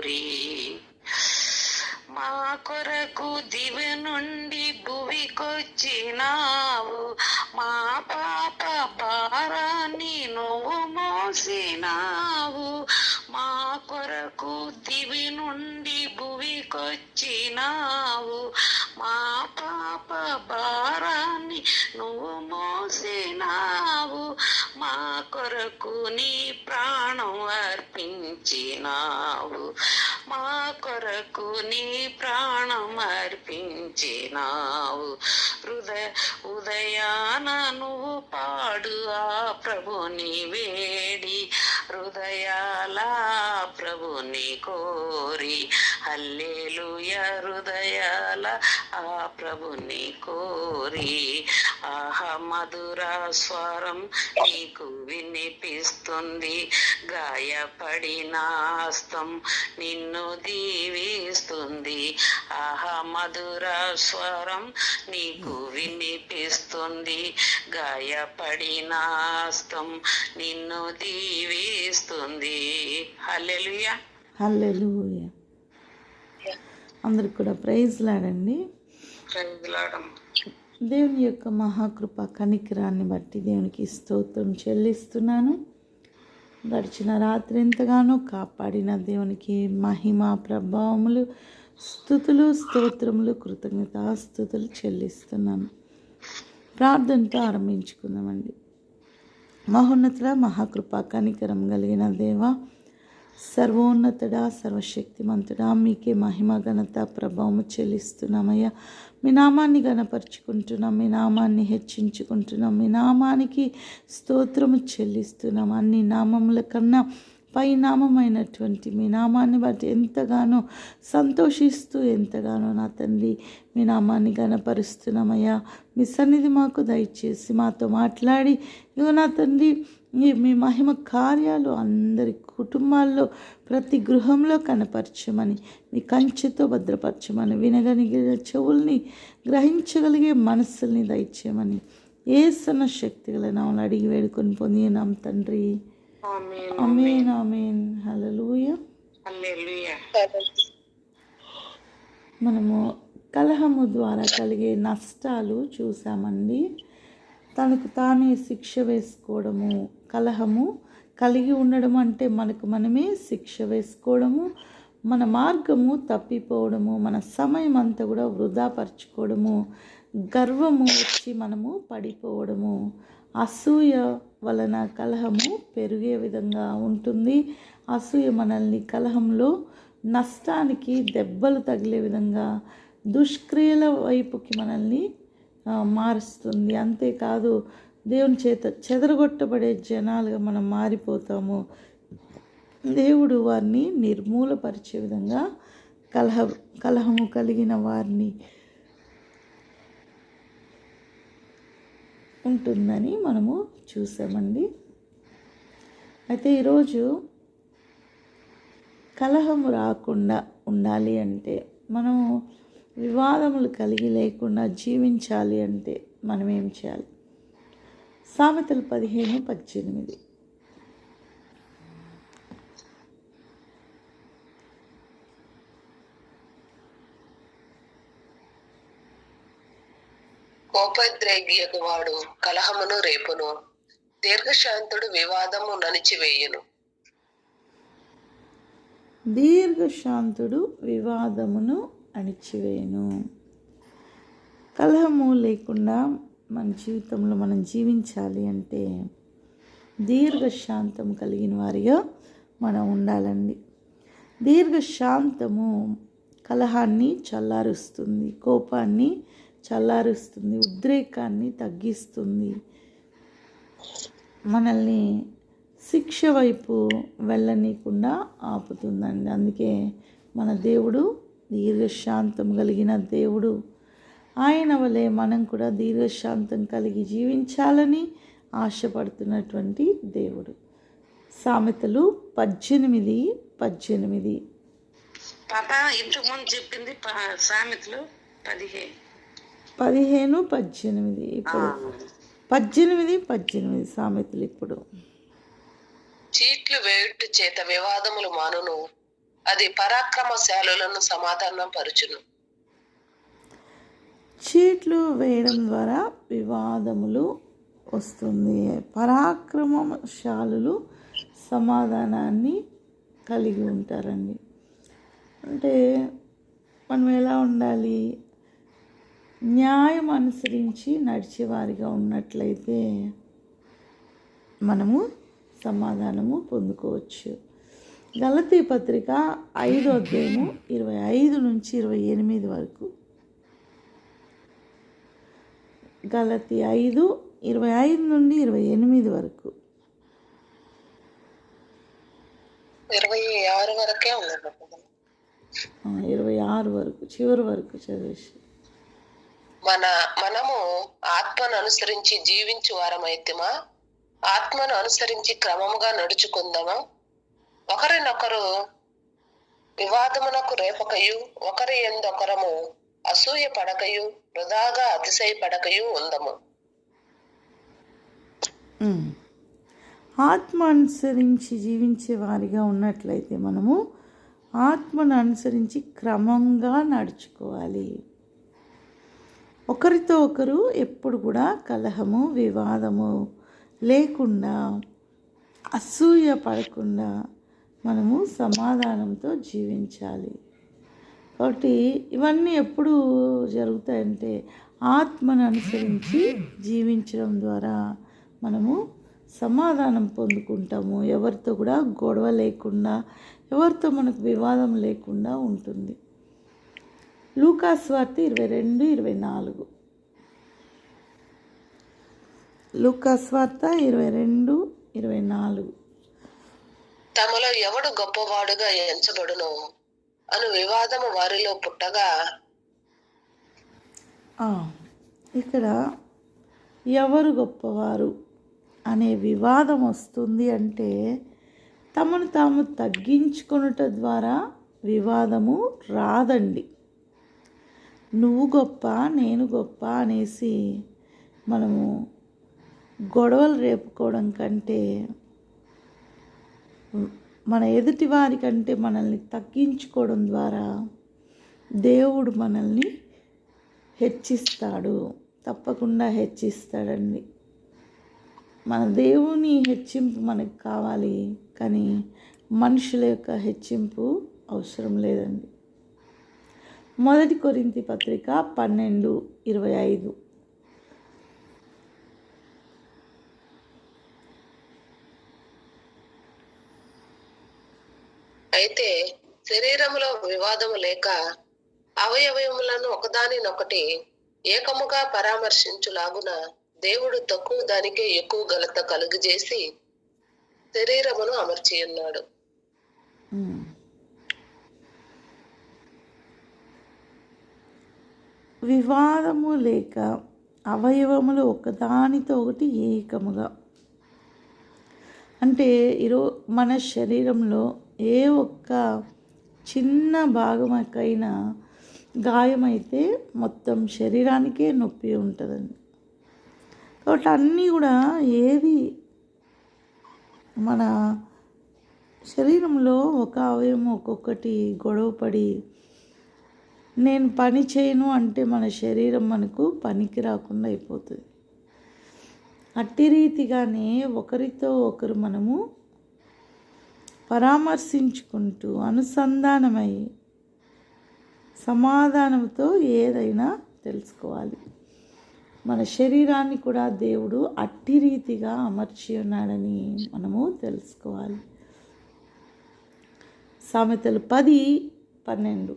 కోరి మా కొరకు దివి నుండి భువికొచ్చినావు. మా పాప భారాన్ని నువ్వు మోసినావు. మా కొరకు దివి నుండి భువికొచ్చినావు. మా పాప భారాన్ని నువ్వు మోసినావు. మా కొరకు నీ ప్రాణం అర్పించినావు. మా కొరకు నీ ప్రాణం అర్పించినావు. హృదయ ఉదయాన నువ్వు పాడు ఆ ప్రభుని వేడి. హృదయాల ప్రభుని కోరి. హల్లేలుయ హృదయాల ఆ ప్రభుని కోరి. ఆహ మధుర స్వరం నీకు వినిపిస్తుంది. గాయపడిన హస్తం నిన్ను దీవిస్తుంది. ఆహ మధుర స్వరం నీకు వినిపిస్తుంది. గాయపడిన హస్తం నిన్ను దీవిస్తుంది. హల్లెలూయా. హల్లెలూయ. అందరికి కూడా ప్రైజ్ లాడండి ప్రైజ్లాడం దేవుని యొక్క మహాకృప కనికరాన్ని బట్టి దేవునికి స్తోత్రం చెల్లిస్తున్నాను. గడిచిన రాత్రి ఎంతగానో కాపాడిన దేవునికి మహిమ ప్రభావములు స్థుతులు స్తోత్రములు కృతజ్ఞతాస్థుతులు చెల్లిస్తున్నాను. ప్రార్థనతో ఆరంభించుకుందామండి. మహోన్నతుల మహాకృప కనికరం కలిగిన దేవ సర్వోన్నతుడా సర్వశక్తిమంతుడా మీకే మహిమ ఘనత ప్రభావము చెల్లిస్తున్నామయ్యా. మీ నామాన్ని గణపరుచుకుంటున్నాం మీ నామాన్ని హెచ్చించుకుంటున్నాం మీ నామానికి స్తోత్రము చెల్లిస్తున్నాం. అన్ని నామముల కన్నా పై నామమైనటువంటి మీ నామాన్ని బట్టి ఎంతగానో సంతోషిస్తూ ఎంతగానో నా తండ్రి మీ నామాన్ని గణపరుస్తున్నామయ్యా మీ సన్నిధి మాకు దయచేసి మాతో మాట్లాడి ఇదిగో నా తండ్రి ఈ మీ మహిమ కార్యాలు అందరి కుటుంబాల్లో ప్రతి గృహంలో కనపరచమని మీ కంచెతో భద్రపరచమని వినగలిగే చెవుల్ని గ్రహించగలిగే మనస్సుల్ని దయచేయమని ఏ సన్న శక్తి గల నామలు అడిగి వేడుకొని పొందినాం తండ్రి. అమేన్ అమేన్ మనము కలహము ద్వారా కలిగే నష్టాలు చూసామండి. తనకు తానే శిక్ష వేసుకోవడము కలహము కలిగి ఉండడం అంటే మనకు మనమే శిక్ష వేసుకోవడము మన మార్గము తప్పిపోవడము మన సమయం అంతా కూడా వృధాపరచుకోవడము గర్వము వచ్చి మనము పడిపోవడము. అసూయ వలన కలహము పెరిగే విధంగా ఉంటుంది. అసూయ మనల్ని కలహంలో నష్టానికి దెబ్బలు తగిలే విధంగా దుష్క్రియల వైపుకి మనల్ని మారుస్తుంది. అంతేకాదు దేవుని చేత చెదరగొట్టబడే జనాలుగా మనం మారిపోతాము. దేవుడు వారిని నిర్మూలపరిచే విధంగా కలహ కలహము కలిగిన వారిని ఉంటుందని మనము చూసామండి. అయితే ఈరోజు కలహము రాకుండా ఉండాలి అంటే మనము వివాదములు కలిగి లేకుండా జీవించాలి అంటే మనం ఏం చేయాలి? సామెతలు పదిహేను పద్దెనిమిది. కోపద్రేగ్యకు వాడు కలహమును రేపును దీర్ఘశాంతుడు వివాదము ననిచివేయును. దీర్ఘశాంతుడు వివాదమును అణిచివేయును. కలహము లేకుండా మన జీవితంలో మనం జీవించాలి అంటే దీర్ఘశాంతం కలిగిన వారిగా మనం ఉండాలండి. దీర్ఘశాంతము కలహాన్ని చల్లారుస్తుంది కోపాన్ని చల్లారుస్తుంది ఉద్రేకాన్ని తగ్గిస్తుంది. మనల్ని శిక్ష వైపు వెళ్ళనీయకుండా ఆపుతుందండి. అందుకే మన దేవుడు దీర్ఘశాంతం కలిగిన దేవుడు. ఆయన వలె మనం కూడా దీర్ఘశాంతం కలిగి జీవించాలని ఆశపడుతున్నటువంటి దేవుడు. సామెతలు పద్దెనిమిది పద్దెనిమిది. పాప ఇంతకు ముందు చెప్పింది సామెతలు పదిహేను పదిహేను పద్దెనిమిది ఇప్పుడు. పద్దెనిమిది పద్దెనిమిది సామెతలు ఇప్పుడు. చీట్లు వేయుట చేత వివాదములు మానును. అది పరాక్రమశాలులను సమాధానం పరుచును చీట్లు వేయడం ద్వారా వివాదములు వస్తుంది. పరాక్రమశాలులు సమాధానాన్ని కలిగి ఉంటారండి. అంటే మనం ఎలా ఉండాలి? న్యాయం అనుసరించి నడిచేవారిగా ఉన్నట్లయితే మనము సమాధానము పొందుకోవచ్చు. గలతీ పత్రిక ఐదో అధ్యాయము ఇరవై ఐదు నుంచి ఇరవై ఎనిమిది వరకు గలతి ఐదు ఇరవై ఐదు నుండి ఇరవై ఎనిమిది వరకు. ఇరవై ఆరు వరకే ఇరవై ఆరు వరకు చివరి వరకు చదివేసి. మన మనము ఆత్మను అనుసరించి జీవించు వారమైతేమా ఆత్మను అనుసరించి క్రమముగా నడుచుకుందామా? ఒకరినొకరు వివాదమునకు రేపకయు ఒకరి ఎందొకరము అసూయ పడకయు వృధాగా అతిశయ పడకయు ఉందము. ఆత్మ అనుసరించి జీవించే వారిగా ఉన్నట్లయితే మనము ఆత్మను అనుసరించి క్రమంగా నడుచుకోవాలి. ఒకరితో ఒకరు ఎప్పుడు కూడా కలహము వివాదము లేకుండా అసూయ పడకుండా మనము సమాధానంతో జీవించాలి. కాబట్టి ఇవన్నీ ఎప్పుడు జరుగుతాయంటే ఆత్మను అనుసరించి జీవించడం ద్వారా మనము సమాధానం పొందుకుంటాము. ఎవరితో కూడా గొడవ లేకుండా ఎవరితో మనకు వివాదం లేకుండా ఉంటుంది. లూకాస్ వార్త ఇరవై రెండు ఇరవై నాలుగు. లూకాస్ వార్త ఇరవై రెండు ఇరవై నాలుగు. తమలో ఎవడు గొప్పవాడుగా ఎంచబడును? అను వివాదము వారిలో పుట్టగా ఇక్కడ ఎవరు గొప్పవారు అనే వివాదం వస్తుంది అంటే తమను తాము తగ్గించుకొనుట ద్వారా వివాదము రాదండి. నువ్వు గొప్ప నేను గొప్ప అనేసి మనము గొడవలు రేపుకోవడం కంటే మన ఎదుటి వారి కంటే మనల్ని తగ్గించుకోవడం ద్వారా దేవుడు మనల్ని హెచ్చిస్తాడు. తప్పకుండా హెచ్చిస్తాడండి. మన దేవుని హెచ్చింపు మనకు కావాలి కానీ మనుషుల యొక్క హెచ్చింపు అవసరం లేదండి. మొదటి కొరింతి పత్రిక పన్నెండు ఇరవై ఐదు. అయితే శరీరములో వివాదము లేక అవయవములను ఒకదానినొకటి ఏకముగా పరామర్శించులాగున దేవుడు తక్కువ దానికే ఎక్కువ గలత కలుగజేసి శరీరమును అమర్చి ఉన్నాడు వివాదము లేక అవయవములు ఒకదానితో ఒకటి ఏకముగా. అంటే ఈరో మన శరీరంలో ఏ ఒక్క చిన్న భాగమకైనా గాయమైతే మొత్తం శరీరానికే నొప్పి ఉంటుందండి. కాబట్టి అన్నీ కూడా ఏది మన శరీరంలో ఒక అవయవం ఒక్కొక్కటి గొడవపడి నేను పని చేయను అంటే మన శరీరం మనకు పనికి రాకుండా అయిపోతుంది. అట్టి రీతిగానే ఒకరితో ఒకరు మనము పరామర్శించుకుంటూ అనుసంధానమై సమాధానంతో ఏదైనా తెలుసుకోవాలి. మన శరీరాన్ని కూడా దేవుడు అట్టి రీతిగా అమర్చి ఉన్నాడని మనము తెలుసుకోవాలి. సామెతలు పది పన్నెండు.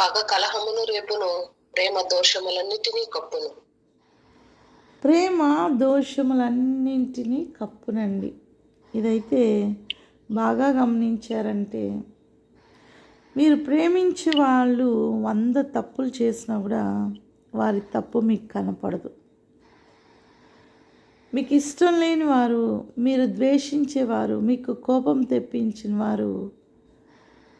పగ కలహమును రేపును ప్రేమ దోషములన్నిటినీ కప్పును. ప్రేమ దోషములన్నింటినీ కప్పునండి. ఇదైతే బాగా గమనించారంటే మీరు ప్రేమించే వాళ్ళు వంద తప్పులు చేసినా కూడా వారి తప్పు మీకు కనపడదు. మీకు ఇష్టం లేని వారు మీరు ద్వేషించేవారు మీకు కోపం తెప్పించిన వారు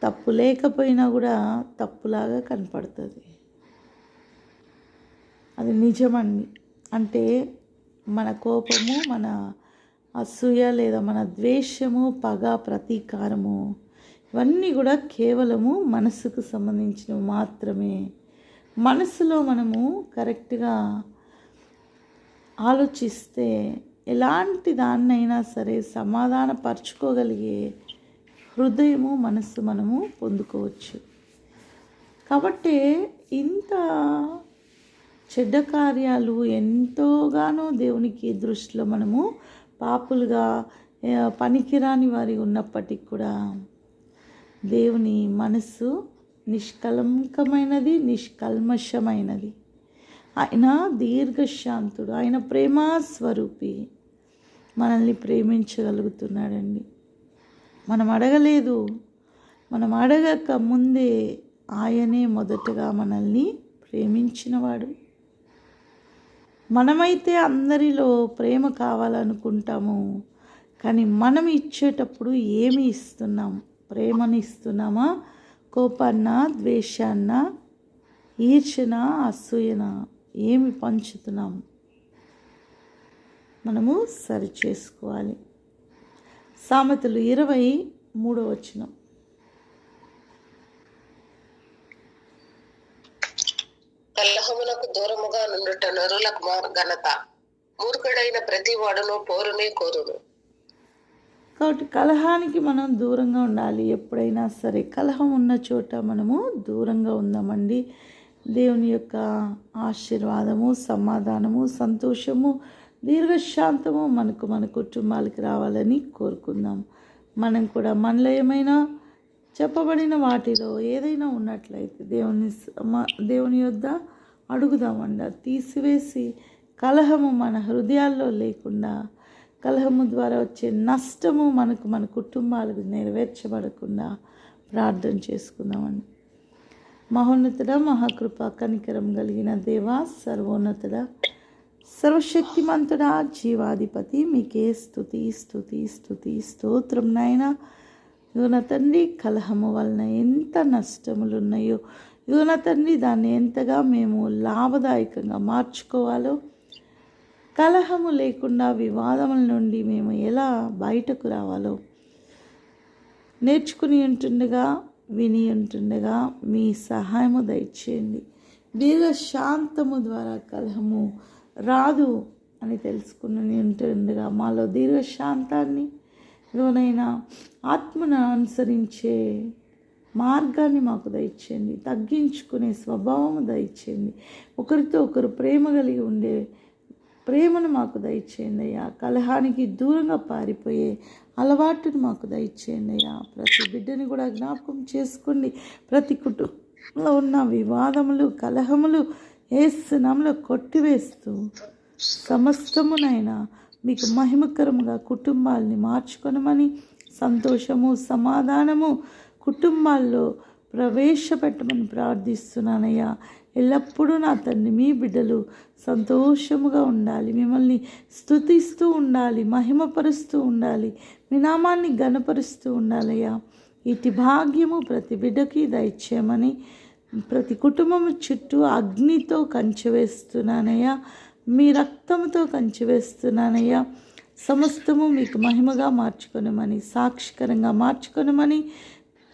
తప్పు లేకపోయినా కూడా తప్పులాగా కనపడుతుంది. అది నిజమండి. అంటే మన కోపము మన అసూయ లేదా మన ద్వేషము పగ ప్రతీకారము ఇవన్నీ కూడా కేవలము మనసుకు సంబంధించినవి మాత్రమే. మనసులో మనము కరెక్ట్గా ఆలోచిస్తే ఎలాంటి దాన్నైనా సరే సమాధానపరచుకోగలిగే హృదయము మనస్సు మనము పొందుకోవచ్చు. కాబట్టి ఇంత చెడ్డ కార్యాలు ఎంతోగానో దేవునికి దృష్టిలో మనము పాపులుగా పనికిరాని వారి ఉన్నప్పటికి కూడా దేవుని మనస్సు నిష్కలంకమైనది నిష్కల్మషమైనది. ఆయన దీర్ఘశాంతుడు ఆయన ప్రేమాస్వరూపి. మనల్ని ప్రేమించగలుగుతున్నాడండి. మనం అడగలేదు. మనం అడగక ముందే ఆయనే మొదటగా మనల్ని ప్రేమించినవాడు. మనమైతే అందరిలో ప్రేమ కావాలనుకుంటాము కానీ మనం ఇచ్చేటప్పుడు ఏమి ఇస్తున్నాం? ప్రేమని ఇస్తున్నామా? కోపాన్న ద్వేషాన్న ఈర్షణ అసూయన ఏమి పంచుతున్నాం? మనము సరి చేసుకోవాలి సామెతలు ఇరవై మూడో వచనం. కలహమునకు దూరముగా నుండుట నరులకు ఘనత. మూర్ఖుడైన ప్రతి వాడును పోరునే కోరును. కాబట్టి కలహానికి మనం దూరంగా ఉండాలి. ఎప్పుడైనా సరే కలహం ఉన్న చోట మనము దూరంగా ఉందామండి. దేవుని యొక్క ఆశీర్వాదము సమాధానము సంతోషము దీర్ఘశాంతము మనకు మన కుటుంబాలకి రావాలని కోరుకుందాం. మనం కూడా మనలో ఏమైనా చెప్పబడిన వాటిలో ఏదైనా ఉన్నట్లయితే దేవుని దేవుని యొద్ద అడుగుదామండి. తీసివేసి కలహము మన హృదయాల్లో లేకుండా కలహము ద్వారా వచ్చే నష్టము మనకు మన కుటుంబాలకు నెరవేర్చబడకుండా ప్రార్థన చేసుకుందామండి. మహోన్నతుడ మహాకృప కనికరం కలిగిన దేవ సర్వోన్నతుడ సర్వశక్తిమంతుడా జీవాధిపతి మీకే స్థుతి స్థుతి స్థుతి స్తోత్రం నాయనా. యువన తండ్రి కలహము వలన ఎంత నష్టములు ఉన్నాయో యువన తండ్రి దాన్ని ఎంతగా మేము లాభదాయకంగా మార్చుకోవాలో. కలహము లేకుండా వివాదముల నుండి మేము ఎలా బయటకు రావాలో. నేర్చుకుని ఉంటుండగా విని ఉంటుండగా మీ సహాయము దయచేయండి. దీర్ఘ శాంతము ద్వారా కలహము రాదు అని తెలుసుకుని ఉంటుండగా మాలో దీర్ఘ శాంతాన్ని లోనైనా ఆత్మను అనుసరించే మార్గాన్ని మాకు దయచేయండి. తగ్గించుకునే స్వభావము దయచేయండి. ఒకరితో ఒకరు ప్రేమ కలిగి ఉండే ప్రేమను మాకు దయచేయండి అయ్యా. కలహానికి దూరంగా పారిపోయే అలవాటును మాకు దయచేయండి అయ్యా. ప్రతి బిడ్డని కూడా జ్ఞాపకం చేసుకోండి. ప్రతి కుటుంబంలో ఉన్న వివాదములు కలహములు ఏసునామలో కొట్టివేస్తూ సమస్తమునైనా మీకు మహిమకరంగా కుటుంబాల్ని మార్చుకొనమని సంతోషము సమాధానము కుటుంబాల్లో ప్రవేశపెట్టమని ప్రార్థిస్తున్నానయ్యా. ఎల్లప్పుడూ నా తండ్రి మీ బిడ్డలు సంతోషముగా ఉండాలి. మిమ్మల్ని స్థుతిస్తూ ఉండాలి మహిమపరుస్తూ ఉండాలి. మీ నామాన్ని గణపరుస్తూ ఉండాలయ్యా. ఇటు భాగ్యము ప్రతి బిడ్డకి దయచేయమని ప్రతి కుటుంబం చుట్టూ అగ్నితో కంచె వేస్తున్నానయ్యా. మీ రక్తంతో కంచె వేస్తున్నానయ్యా. సమస్తము మీకు మహిమగా మార్చుకొనమని సాక్షికరంగా మార్చుకొనమని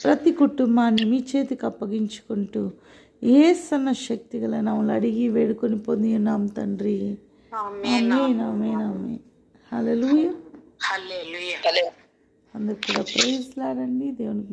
ప్రతి కుటుంబాన్ని మీ చేతికి అప్పగించుకుంటూ ఏ సన్న శక్తి గల నామలు అడిగి వేడుకొని పొంది ఉన్నాం తండ్రి. ఆమేన్. ఆమేన్ ఆమేన్ ఆమేన్. హల్లెలూయా. హల్లెలూయా. హలే అందరు కూడా ప్రైజ్ లాడండి. దేవునికి